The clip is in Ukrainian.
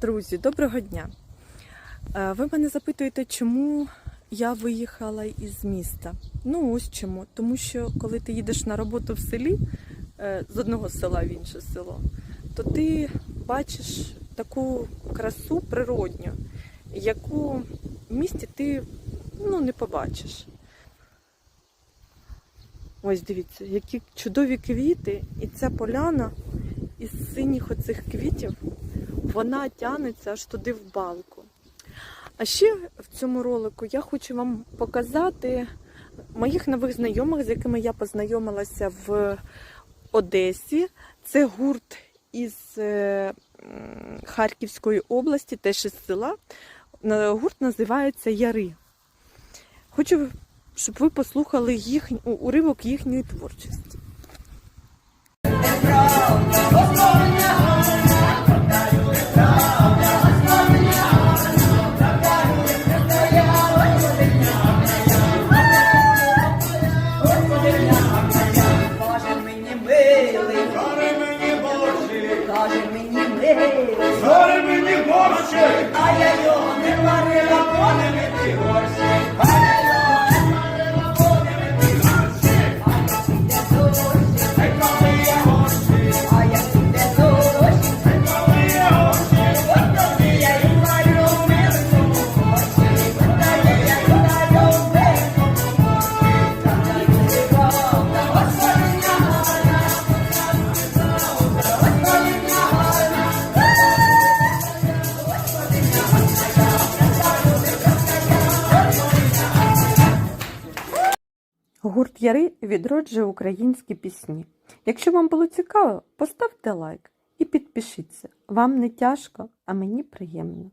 Друзі, доброго дня. Е, Ви мене запитуєте, чому я виїхала із міста. Ну, ось чому. Тому що коли ти їдеш на роботу в селі е, з одного села в інше село, то ти бачиш таку красу природню, яку в місті ти ну, не побачиш. Ось дивіться, які чудові квіти, і ця поляна із синіх оцих квітів вона тягнеться аж туди в балку. А ще в цьому ролику я хочу вам показати моїх нових знайомих, з якими я познайомилася в Одесі. Це гурт із е, Харківської області, теж із села. Гурт називається Яри. Хочу, щоб ви послухали їх, уривок їхньої творчості. Каже Боже, мені милий, зори мені Боже, а я його не варила, бо не Гурт Яри відроджує українські пісні. Якщо вам було цікаво, поставте лайк і підпишіться. Вам не тяжко, а мені приємно.